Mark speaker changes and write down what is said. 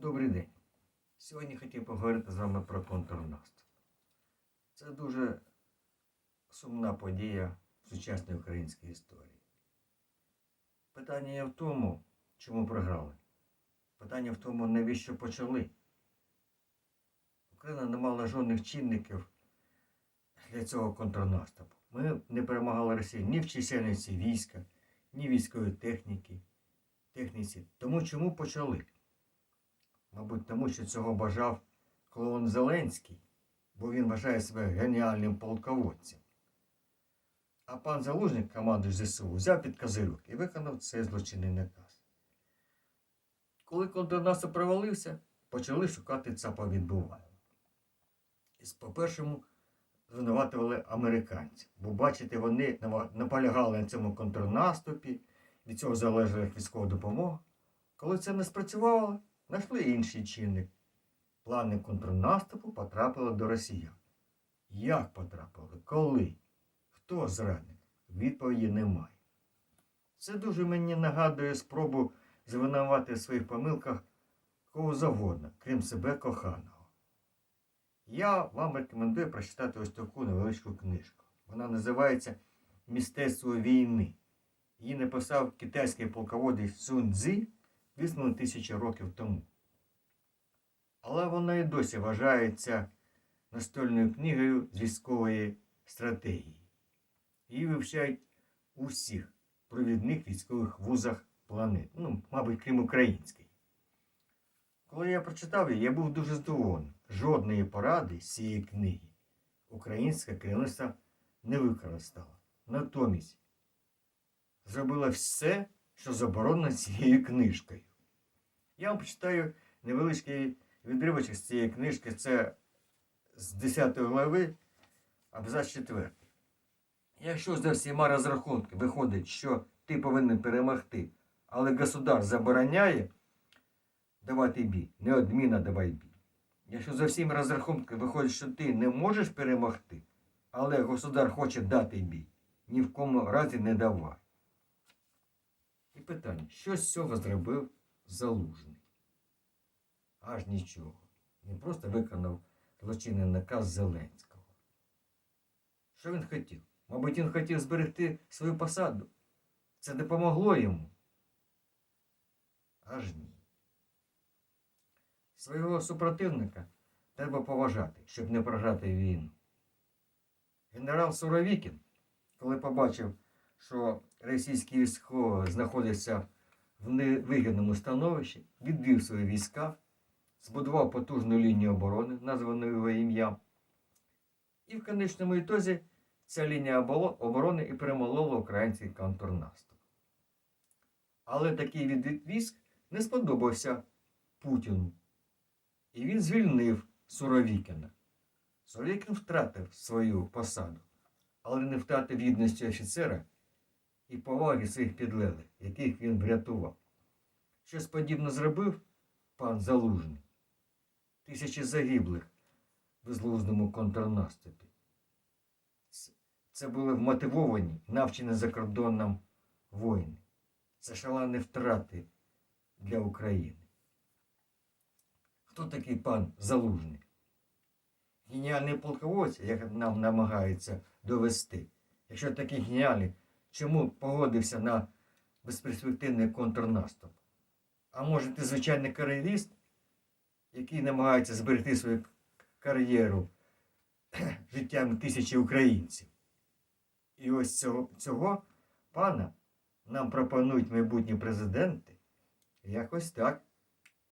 Speaker 1: Добрий день. Сьогодні хотів поговорити з вами про контрнаступ. Це дуже сумна подія в сучасній українській історії. Питання є в тому, чому програли. Питання в тому, навіщо почали. Україна не мала жодних чинників для цього контрнаступу. Ми не перемагали Росію ні в чисельності війська, ні військової техніки, техніці. Тому чому почали? Мабуть, тому що цього бажав клоун Зеленський, бо він вважає себе геніальним полководцем. А пан Залужник, командуючий ЗСУ, взяв під козирьок і виконав цей злочинний наказ. Коли контрнаступ провалився, почали шукати ЦАПа відбуваємо. І по-першому звинуватували американців, бо, бачите, вони наполягали на цьому контрнаступі, від цього залежала військова допомога. Коли це не спрацювало, знайшли інший чинник. Плани контрнаступу потрапили до росіян. Як потрапили? Коли? Хто зрадник? Відповіді немає. Це дуже мені нагадує спробу звинувати в своїх помилках кого завгодно, крім себе коханого. Я вам рекомендую прочитати ось таку невеличку книжку. Вона називається Містецтво війни. Її написав китайський полководець Сун Цзи висновлено тисячі років тому. Але вона і досі вважається настольною книгою з військової стратегії. Її вивчають у всіх провідних військових вузах планети, ну, мабуть, крім української. Коли я прочитав її, я був дуже здивований. Жодної поради з цієї книги українська керівництво не використала. Натомість зробила все, що заборонено цією книжкою. Я вам почитаю невеличкий відривочок з цієї книжки. Це з 10 глави, абзац 4. Якщо за всіма розрахунками виходить, що ти повинен перемогти, але государ забороняє давати бій, неодмінно давай бій. Якщо за всіма розрахунками виходить, що ти не можеш перемогти, але государ хоче дати бій, ні в кому разі не давай. Питання, що з цього зробив Залужний? Аж нічого. Він просто виконав злочинний наказ Зеленського. Що він хотів? Мабуть, він хотів зберегти свою посаду. Це допомогло йому. Аж ні. Свого супротивника треба поважати, щоб не програти війну. Генерал Суровікін, коли побачив, що російські військові знаходяться в невигідному становищі, відвів свої війська, збудував потужну лінію оборони, названу його ім'ям. І в конечному ітозі ця лінія оборони і перемолола український контрнаступ. Але такий відвід військ не сподобався Путіну. І він звільнив Суровікіна. Суровікін втратив свою посаду, але не втратив гідності офіцера і поваги своїх підлеглих, яких він врятував. Щось подібне зробив пан Залужний. Тисячі загиблих в безглуздому контрнаступі. Це- були вмотивовані, навчені за кордоном воїни. Це шалені втрати для України. Хто такий пан Залужний? Геніальний полководець, як нам намагаються довести. Якщо такий геніальний, чому погодився на безперспективний контрнаступ? А може ти звичайний кар'єрист, який намагається зберегти свою кар'єру життям тисячі українців? І ось цього, цього пана нам пропонують майбутні президенти якось так